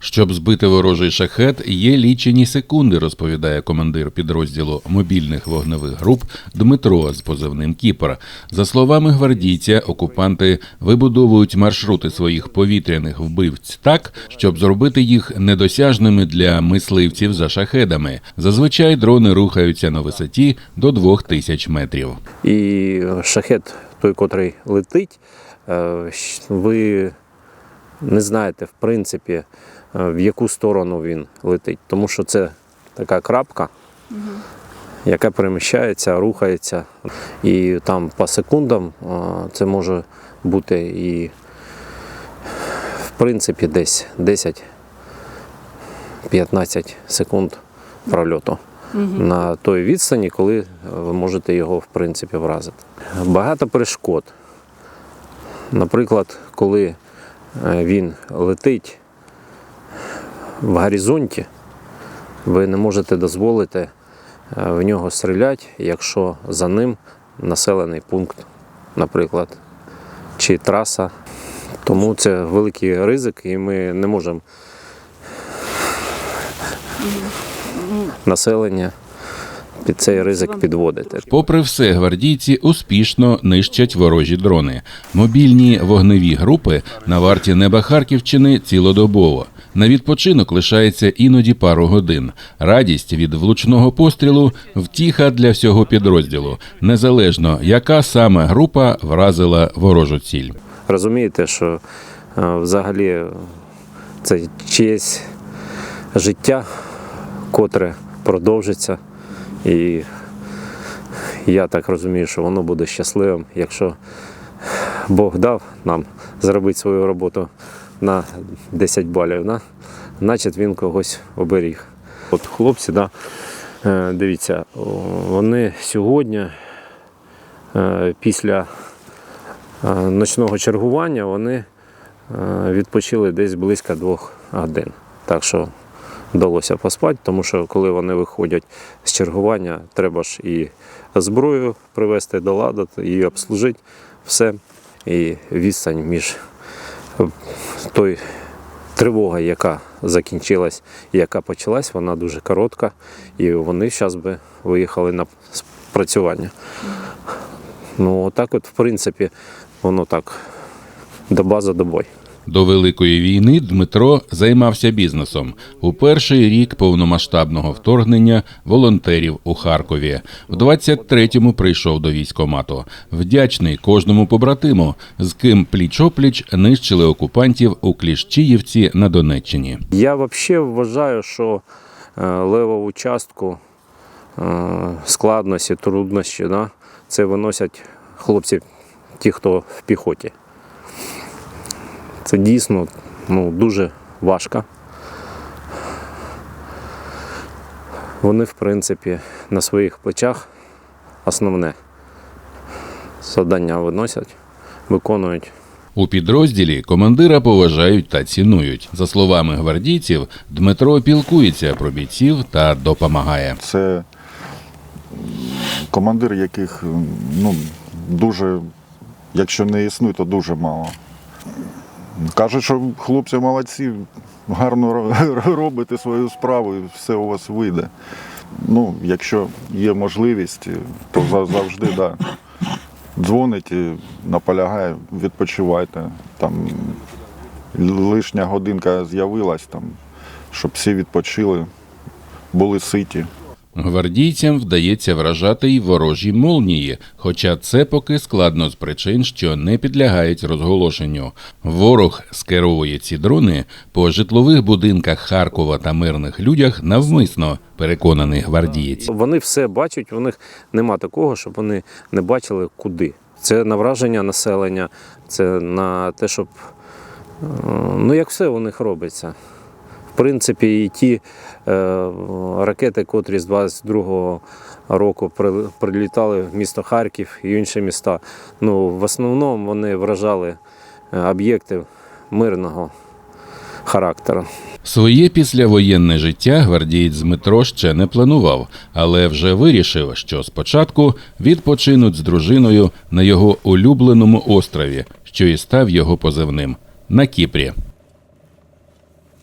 Щоб збити ворожий шахет, є лічені секунди, розповідає командир підрозділу мобільних вогневих груп Дмитро з позивним Кіпр. За словами гвардійця, окупанти вибудовують маршрути своїх повітряних вбивць так, щоб зробити їх недосяжними для мисливців за шахедами. Зазвичай дрони рухаються на висоті до 2000 метрів. І шахет, той, котрий летить, ви не знаєте, в принципі, е, в яку сторону він летить. Тому що це така крапка, яка переміщається, рухається. І там по секундам е, це може бути і, в принципі, десь 10-15 секунд прольоту на той відстані, коли ви можете його в принципі вразити. Багато перешкод. Наприклад, коли е, він летить в горизонті, ви не можете дозволити е, в нього стріляти, якщо за ним населений пункт, наприклад, чи траса. Тому це великий ризик, і ми не можемо населення під цей ризик підводити. Попри все, гвардійці успішно нищать ворожі дрони. Мобільні вогневі групи на варті неба Харківщини цілодобово. На відпочинок лишається іноді пару годин. Радість від влучного пострілу втіха для всього підрозділу, незалежно яка саме група вразила ворожу ціль. Розумієте, що е, взагалі це чиєсь життя, котре продовжиться. І я так розумію, що воно буде щасливим, якщо Бог дав нам зробити свою роботу на 10 балів, да? значить він когось оберіг. От хлопці, да, е, дивіться, вони сьогодні е, після е, ночного чергування вони відпочили десь близько двох годин. Так що вдалося поспати, тому що коли вони виходять з чергування, треба ж і зброю привезти до ладу, і обслужити все. І відстань між е, той тривога, яка закінчилась і яка почалась, вона дуже коротка. І вони зараз би виїхали на спрацювання. Ну, отак, от, в принципі, воно так доба за добою. До великої війни Дмитро займався бізнесом у перший рік повномасштабного вторгнення волонтерів у Харкові. В 23-му прийшов до військомату. Вдячний кожному побратиму, з ким пліч-опліч нищили окупантів у Кліщіївці на Донеччині. Я взагалі вважаю, що е, левову частку е, складності, труднощі, да, це виносять хлопці, ті, хто в піхоті. Це дійсно ну, дуже важко. Вони, в принципі, на своїх плечах основне завдання виносять, виконують. У підрозділі командира поважають та цінують. За словами гвардійців, Дмитро пілкується про бійців та допомагає. Це командир, яких ну, дуже, якщо не існує, то дуже мало. Кажуть, що хлопці молодці, гарно робите свою справу і все у вас вийде. Ну, якщо є можливість, то завжди да. дзвонить, наполягає, відпочивайте. Там лишня годинка з'явилась, там, щоб всі відпочили, були ситі. Гвардійцям вдається вражати й ворожі молнії, хоча це поки складно з причин, що не підлягають розголошенню. Ворог скеровує ці дрони по житлових будинках Харкова та мирних людях навмисно, переконаний гвардієць. Вони все бачать, у них нема такого, щоб вони не бачили куди. Це на враження населення, це на те, щоб е, ну як все у них робиться. Принципі, і ті е, ракети, котрі з 22-го року при- прилітали в місто Харків і інші міста, ну в основному вони вражали е, об'єкти мирного характеру. Своє післявоєнне життя гвардієць Дмитро ще не планував, але вже вирішив, що спочатку відпочинуть з дружиною на його улюбленому острові, що і став його позивним на Кіпрі.